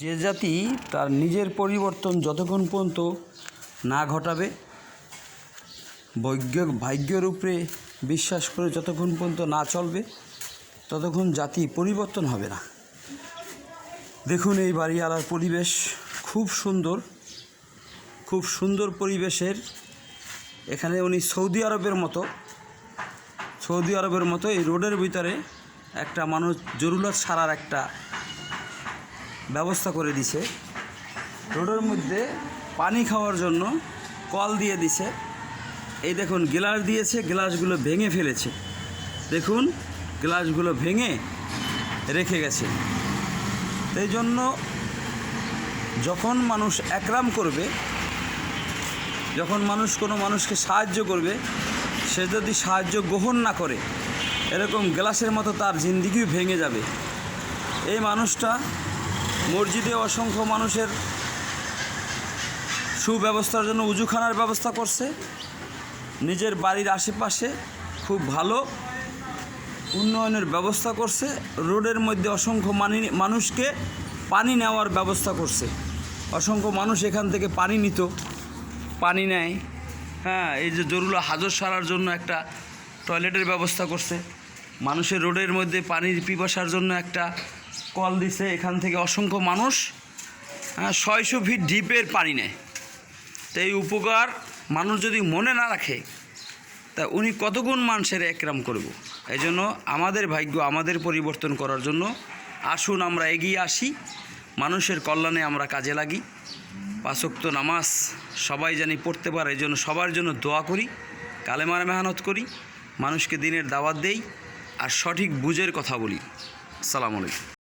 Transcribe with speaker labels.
Speaker 1: যে জাতি তার নিজের পরিবর্তন যতক্ষণ পর্যন্ত না ঘটাবে বৈজ্ঞ ভাগ্যের উপরে বিশ্বাস করে যতক্ষণ পর্যন্ত না চলবে, ততক্ষণ জাতি পরিবর্তন হবে না। দেখুন এই বাড়িওয়ালার পরিবেশ খুব সুন্দর খুব সুন্দর পরিবেশের। এখানে উনি সৌদি আরবের মতো, সৌদি আরবের মতো এই রোডের ভিতরে একটা মানুষ জরুরত সারার একটা ব্যবস্থা করে দিছে। রোডের মধ্যে পানি খাওয়ার জন্য কল দিয়ে দিছে। এই দেখুন, গ্লাস দিয়েছে, গ্লাসগুলো ভেঙে ফেলেছে। দেখুন, গ্লাসগুলো ভেঙে রেখে গেছে। এই জন্য যখন মানুষ একরাম করবে, যখন মানুষ কোনো মানুষকে সাহায্য করবে, সে যদি সাহায্য গ্রহণ না করে, এরকম গ্লাসের মতো তার জিন্দিগিও ভেঙে যাবে। এই মানুষটা মসজিদে অসংখ্য মানুষের সুব্যবস্থার জন্য উজুখানার ব্যবস্থা করছে। নিজের বাড়ির আশেপাশে খুব ভালো উন্নয়নের ব্যবস্থা করছে। রোডের মধ্যে অসংখ্য মানি, মানুষকে পানি নেওয়ার ব্যবস্থা করছে। অসংখ্য মানুষ এখান থেকে পানি নিত, পানি নেয়। হ্যাঁ এই যে জরুরি হাজর সারার জন্য একটা টয়লেটের ব্যবস্থা করছে। মানুষের রোডের মধ্যে পানির পিপাসার জন্য একটা কল দিছে এখান থেকে অসংখ্য মানুষ হ্যাঁ ছয়শো ফিট ডিপের পানি নেয় তো এই উপকার মানুষ যদি মনে না রাখে, তা উনি কতগুণ মানুষের একরাম করব? এই জন্য আমাদের ভাগ্য আমাদের পরিবর্তন করার জন্য আসুন আমরা এগিয়ে আসি। মানুষের কল্যাণে আমরা কাজে লাগি। পাঁচক্ত নামাজ সবাই জানি পড়তে পারে, এই জন্য সবার জন্য দোয়া করি, কালেমার মেহনত করি, মানুষকে দিনের দাওয়াত দেই, আর সঠিক বুঝের কথা বলি। আসসালামু আলাইকুম।